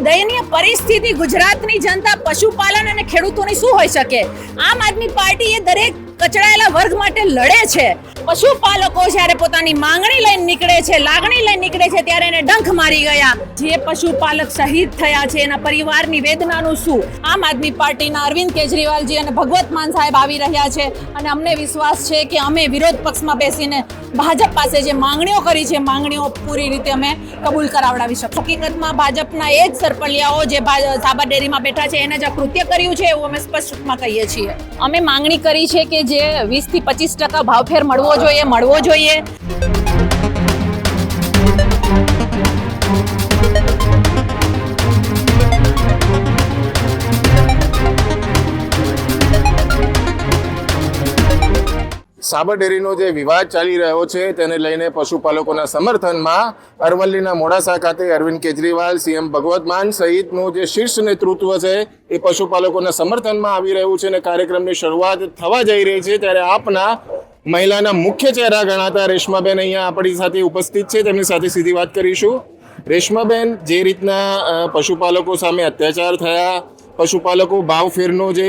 દયનીય પરિસ્થિતિ ગુજરાતની જનતા પશુપાલન અને ખેડૂતોની શું હોઈ શકે? આમ આદમી પાર્ટી એ દરેક કચડાયેલા વર્ગ માટે લડે છે. પશુપાલકો જ્યારે પોતાની માંગણી લઈને નીકળે છે, લાગણી લઈને નીકળે છે, ત્યારે એને ડંખ મારી ગયા. જે પશુપાલક શહીદ થયા છે, એના પરિવારની વેદનાનું શું? આમ આદમી પાર્ટીના અરવિંદ કેજરીવાલજી અને ભગવત માન સાહેબ આવી રહ્યા છે. અને અમને વિશ્વાસ છે કે અમે વિરોધ પક્ષમાં બેસીને ભાજપ પાસે જે માંગણીઓ કરી છે, માંગણીઓ પૂરી રીતે અમે કબૂલ કરાવડાવી શકશું હકીકતમાં ભાજપના એ જ સરપલિયાઓ જે ભા- સાબર ડેરીમાં બેઠા છે, એને જે કૃત્ય કર્યું છે, એવું અમે સ્પષ્ટ રૂપમાં કહીએ છીએ. અમે માંગણી કરી છે કે જે વીસથી પચીસ ટકા ભાવફેર મળવો જોઈએ મળવો જોઈએ. સાબર ડેરીનો જે વિવાદ ચાલી રહ્યો છે તેને લઈને પશુપાલકોના સમર્થનમાં અરવલ્લીના મોડાસા ખાતે અરવિંદ કેજરીવાલ, સીએમ ભગવત માન સહિતનું જે શીર્ષ નેતૃત્વ છે એ પશુપાલકોના સમર્થનમાં આવી રહ્યું છે અને કાર્યક્રમની શરૂઆત થવા જઈ રહી છે ત્યારે આપના મહિલાના મુખ્ય ચહેરા ગણાતા રેશમાબેન અહીંયા આપણી સાથે ઉપસ્થિત છે. તેમની સાથે સીધી વાત કરીશું. રેશમાબેન, જે રીતના પશુપાલકો સામે અત્યાચાર થયા, પશુપાલકો ભાવ ફેરનો જે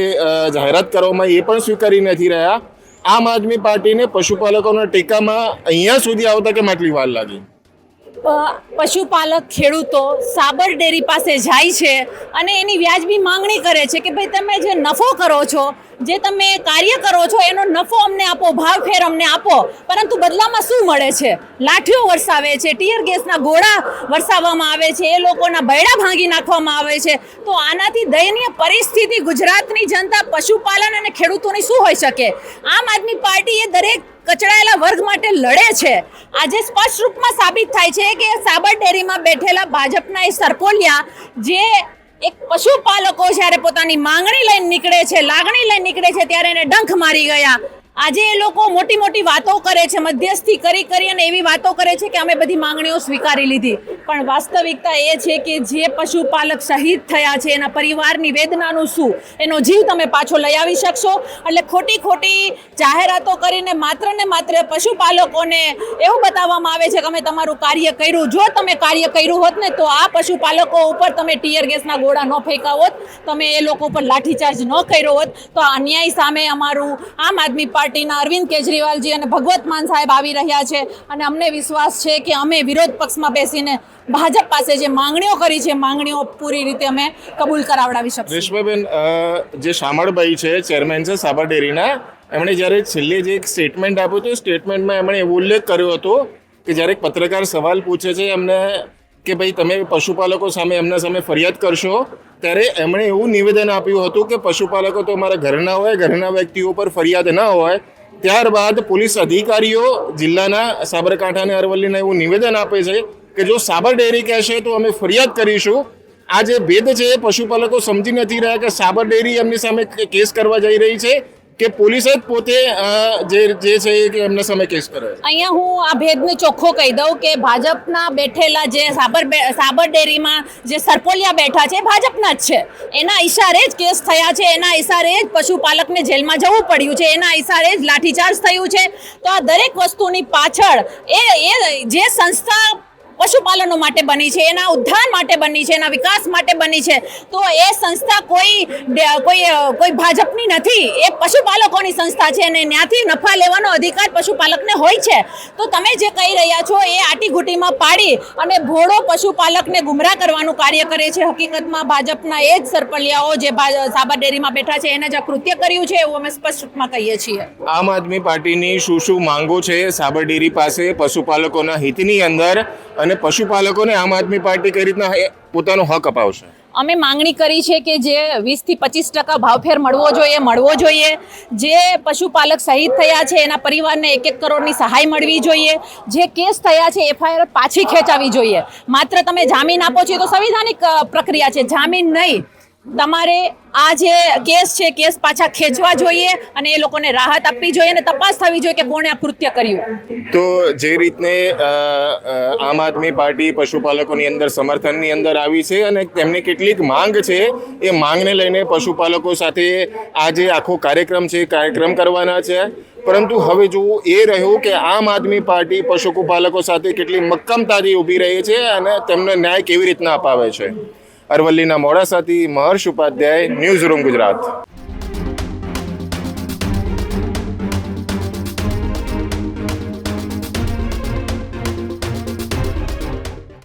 જાહેરાત કરવામાં એ પણ સ્વીકારી નથી રહ્યા. આમ આદમી પાર્ટીને પશુપાલકોના ટેકામાં અહીંયા સુધી આવતા કેમ આટલી વાર લાગી? પશુપાલક, ખેડૂતો સાબર ડેરી પાસે જાય છે અને એની વ્યાજબી માંગણી કરે છે કે ભાઈ તમે જે નફો કરો છો જે તમે કાર્ય કરો છો, એનો નફો અમને આપો ભાવ ફેર અમને આપો. પરંતુ બદલામાં શું મળે છે? લાઠીઓ વરસાવે છે, ટીયર ગેસના ગોળા વરસાવવામાં આવે છે, એ લોકોના બૈડા ભાંગી નાખવામાં આવે છે. તો આનાથી દયનીય પરિસ્થિતિ ગુજરાતની જનતા પશુપાલન અને ખેડૂતોની શું હોઈ શકે? આમ આદમી પાર્ટી એ દરેક કચડાયેલા વર્ગ માટે લડે છે. આજે સ્પષ્ટ રૂપમાં સાબિત થાય છે કે સાબર ડેરીમાં બેઠેલા ભાજપના એ સરપોલિયા જે એક પશુપાલકો જ્યારે પોતાની માંગણી લઈને નીકળે છે, લાગણી લઈને નીકળે છે, ત્યારે એને ડંખ મારી ગયા. આજે એ લોકો મોટી મોટી વાતો કરે છે, મધ્યસ્થી કરી કરી અને એવી વાતો કરે છે કે અમે બધી માંગણીઓ સ્વીકારી લીધી. પણ વાસ્તવિકતા એ છે કે જે પશુપાલક શહીદ થયા છે, એના પરિવારની વેદનાનું શું, એનો જીવ તમે પાછો લઈ આવી શકશો? એટલે ખોટી ખોટી જાહેરાતો કરીને માત્ર ને માત્ર પશુપાલકોને એવું બતાવવામાં આવે છે કે અમે તમારું કાર્ય કર્યું. જો તમે કાર્ય કર્યું હોત ને, તો આ પશુપાલકો ઉપર તમે ટીયર ગેસના ગોળા ન ફેંકા હોત તમે એ લોકો ઉપર લાઠીચાર્જ ન કર્યો હોત. તો આ અન્યાય સામે અમારું આમ આદમી પાર્ટીના અરવિંદ કેજરીવાલજી અને ભગવત માન સાહેબ આવી રહ્યા છે અને અમને વિશ્વાસ છે કે અમે વિરોધ પક્ષમાં બેસીને ભાજપ પાસે જે માંગણીઓ કરી છે માંગણીઓ પૂરી રીતે અમે કબૂલ કરાવડાવી શકીશું. રેશમાબેન જે શામળભાઈ છે, ચેરમેન છે સાબર ડેરીના એમણે જ્યારે છેલ્લે જે એક સ્ટેટમેન્ટ આપ્યું હતું સ્ટેટમેન્ટમાં એમણે એવો ઉલ્લેખ કર્યો હતો કે જ્યારે એક પત્રકાર સવાલ પૂછે છે, એમને કે ભાઈ તમે પશુપાલકો સામે એમના સામે ફરિયાદ કરશો, ત્યારે એમણે એવું નિવેદન આપ્યું હતું કે પશુપાલકો તો અમારા ઘરના હોય, ઘરના વ્યક્તિઓ પર ફરિયાદ ન હોય, ત્યારબાદ પોલીસ અધિકારીઓ જિલ્લાના સાબરકાંઠા અને અરવલ્લીને એવું નિવેદન આપે છે કે જો સાબર ડેરી કહેશે તો અમે ફરિયાદ કરીશું. આ જે ભેદ છે એ પશુપાલકો સમજી નથી રહ્યા કે સાબર ડેરી એમની સામે કેસ કરવા જઈ રહી છે. કે પોલીસ જ પોતે જે જે છે એ એમના સામે કેસ કરે અહીંયા હું આ ભેદને ચોખ્ખો કહી દઉં કે ભાજપના બેઠેલા જે સાબર સાબર ડેરીમાં જે સરપોલિયા બેઠા છે ભાજપના જ છે. એના ઈશારે જ કેસ થયા છે, એના ઈશારે જ પશુપાલકને જેલમાં જવું પડ્યું છે, એના ઈશારે જ લાઠીચાર્જ થયું છે. તો આ દરેક વસ્તુની પાછળ એ એ જે સંસ્થા પશુપાલનો માટે બની છે, એના ઉદ્ધાર માટે બની છે, એના વિકાસ માટે બની છે. તો એ સંસ્થા કોઈ કોઈ કોઈ ભાજપની નથી. એ પશુપાલકોની સંસ્થા છે અને ત્યાંથી નફા લેવાનો અધિકાર પશુપાલકને હોય છે. તો તમે જે કહી રહ્યા છો એ આટીઘૂટીમાં પાડી અને ભોળો પશુપાલકને ગુમરાહ કરવાનું કાર્ય કરે છે. હકીકતમાં ભાજપના એ જ સરપલિયાઓ જે સાબર ડેરીમાં બેઠા છે, એને જે કૃત્ય કર્યું છે એવું અમે સ્પષ્ટ રૂપમાં કહીએ છીએ. આમ આદમી પાર્ટીની શું શું માંગો છે સાબર ડેરી પાસે પશુપાલકોના હિતની અંદર અને પશુપાલકોને આમ આદમી પાર્ટી કઈ રીતના પોતાનો હક અપાવશે? અમે માંગણી કરી છે કે જે વીસથી પચીસ ટકા ભાવફેર મળવો જોઈએ મળવો જોઈએ. જે પશુપાલક શહીદ થયા છે, એના પરિવારને એક એક કરોડની સહાય મળવી જોઈએ. જે કેસ થયા છે, એફઆઈઆર પાછી ખેંચાવી જોઈએ. માત્ર તમે જામીન આપો છો તો સંવિધાનિક પ્રક્રિયા છે. જામીન નહીં. તમારે આ જે કેસ છે કેસ પાછા ખેંચવા જોઈએ અને એ લોકોને રાહત આપવી જોઈએ અને તપાસ થવી જોઈએ કે કોણે આ કૃત્ય કર્યું. તો જે અ, આમ આદમી પાર્ટી પશુપાલકોની અંદર સમર્થનની અંદર આવી છે અને તેમની કેટલીક માંગ છે એ માંગને લઈને પશુપાલકો સાથે આ જે આખો કાર્યક્રમ છે કાર્યક્રમ કરવાના છે. પરંતુ હવે જોવું એ રહ્યું કે આમ આદમી પાર્ટી પશુપાલકો સાથે કેટલી મક્કમતાથી ઊભી રહી છે અને તેમને ન્યાય કેવી રીતના અપાવે છે? અરવલ્લીના મોડાસાથી મહર્ષ ઉપાધ્યાય ન્યૂઝ રૂમ ગુજરાત.